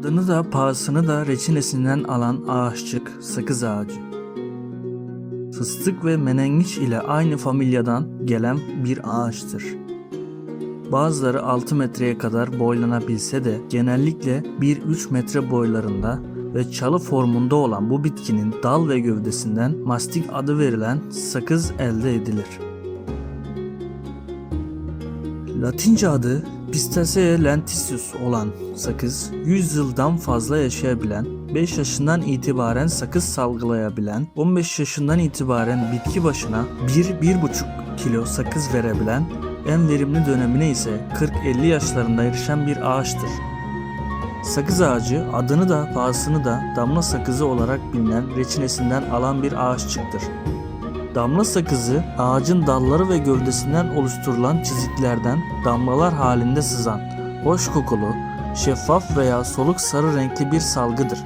Adını da pahasını da reçinesinden alan ağaççık sakız ağacı. Fıstık ve menengiç ile aynı familyadan gelen bir ağaçtır. Bazıları 6 metreye kadar boylanabilse de genellikle 1-3 metre boylarında ve çalı formunda olan bu bitkinin dal ve gövdesinden mastik adı verilen sakız elde edilir. Latince adı Pistaceae lenticius olan sakız, 100 yıldan fazla yaşayabilen, 5 yaşından itibaren sakız salgılayabilen, 15 yaşından itibaren bitki başına 1-1,5 kilo sakız verebilen, en verimli dönemine ise 40-50 yaşlarında erişen bir ağaçtır. Sakız ağacı adını da pahasını da damla sakızı olarak bilinen reçinesinden alan bir ağaççıktır. Damla sakızı ağacın dalları ve gövdesinden oluşturulan çiziklerden damlalar halinde sızan, hoş kokulu, şeffaf veya soluk sarı renkli bir salgıdır.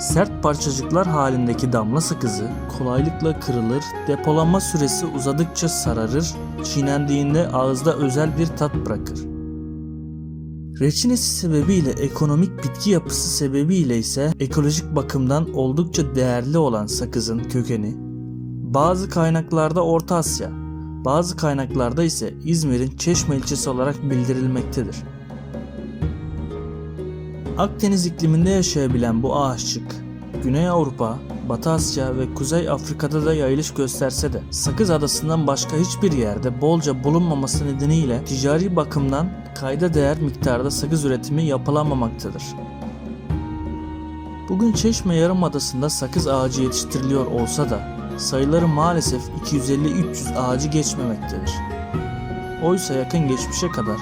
Sert parçacıklar halindeki damla sakızı kolaylıkla kırılır, depolanma süresi uzadıkça sararır, çiğnendiğinde ağızda özel bir tat bırakır. Reçinesi sebebiyle ekonomik bitki yapısı sebebiyle ise ekolojik bakımdan oldukça değerli olan sakızın kökeni bazı kaynaklarda Orta Asya, bazı kaynaklarda ise İzmir'in Çeşme ilçesi olarak bildirilmektedir. Akdeniz ikliminde yaşayabilen bu ağaççık, Güney Avrupa, Batı Asya ve Kuzey Afrika'da da yayılış gösterse de Sakız Adası'ndan başka hiçbir yerde bolca bulunmaması nedeniyle ticari bakımdan kayda değer miktarda sakız üretimi yapılamamaktadır. Bugün Çeşme Yarımadası'nda sakız ağacı yetiştiriliyor olsa da sayıları maalesef 250-300 ağacı geçmemektedir. Oysa yakın geçmişe kadar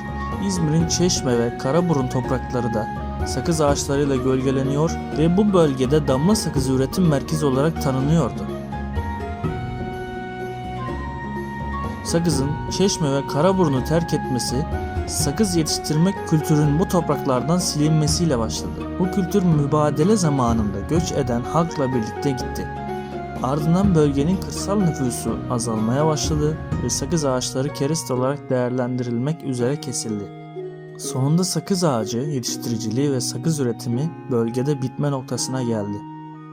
İzmir'in Çeşme ve Karaburun toprakları da sakız ağaçlarıyla gölgeleniyor ve bu bölgede damla sakızı üretim merkezi olarak tanınıyordu. Sakızın Çeşme ve Karaburun'u terk etmesi, sakız yetiştirmek kültürün bu topraklardan silinmesiyle başladı. Bu kültür mübadele zamanında göç eden halkla birlikte gitti. Ardından bölgenin kırsal nüfusu azalmaya başladı ve sakız ağaçları kerest olarak değerlendirilmek üzere kesildi. Sonunda sakız ağacı yetiştiriciliği ve sakız üretimi bölgede bitme noktasına geldi.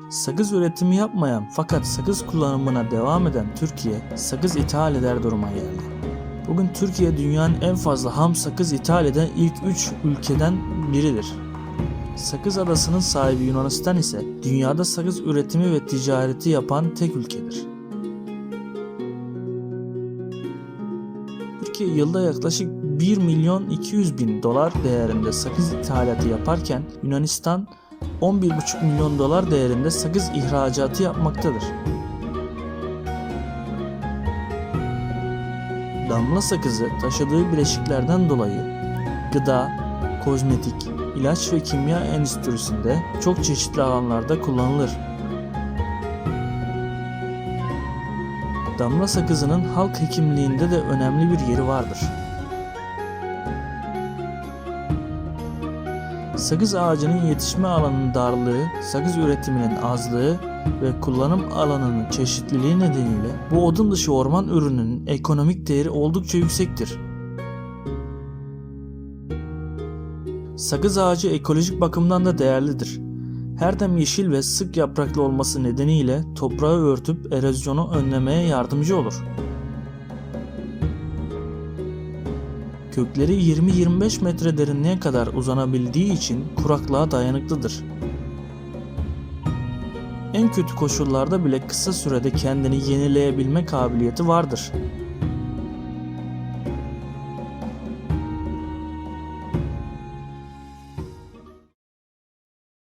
Sakız üretimi yapmayan fakat sakız kullanımına devam eden Türkiye sakız ithal eder duruma geldi. Bugün Türkiye dünyanın en fazla ham sakız ithal eden ilk 3 ülkeden biridir. Sakız Adası'nın sahibi Yunanistan ise dünyada sakız üretimi ve ticareti yapan tek ülkedir. Türkiye yılda yaklaşık 1 milyon 200 bin dolar değerinde sakız ithalatı yaparken Yunanistan 11,5 milyon dolar değerinde sakız ihracatı yapmaktadır. Damla sakızı taşıdığı bileşiklerden dolayı gıda, kozmetik, ilaç ve kimya endüstrisinde çok çeşitli alanlarda kullanılır. Damla sakızının halk hekimliğinde de önemli bir yeri vardır. Sakız ağacının yetişme alanının darlığı, sakız üretiminin azlığı ve kullanım alanının çeşitliliği nedeniyle bu odun dışı orman ürününün ekonomik değeri oldukça yüksektir. Sakız ağacı ekolojik bakımdan da değerlidir. Her dem yeşil ve sık yapraklı olması nedeniyle toprağı örtüp erozyonu önlemeye yardımcı olur. Kökleri 20-25 metre derinliğe kadar uzanabildiği için kuraklığa dayanıklıdır. En kötü koşullarda bile kısa sürede kendini yenileyebilme kabiliyeti vardır.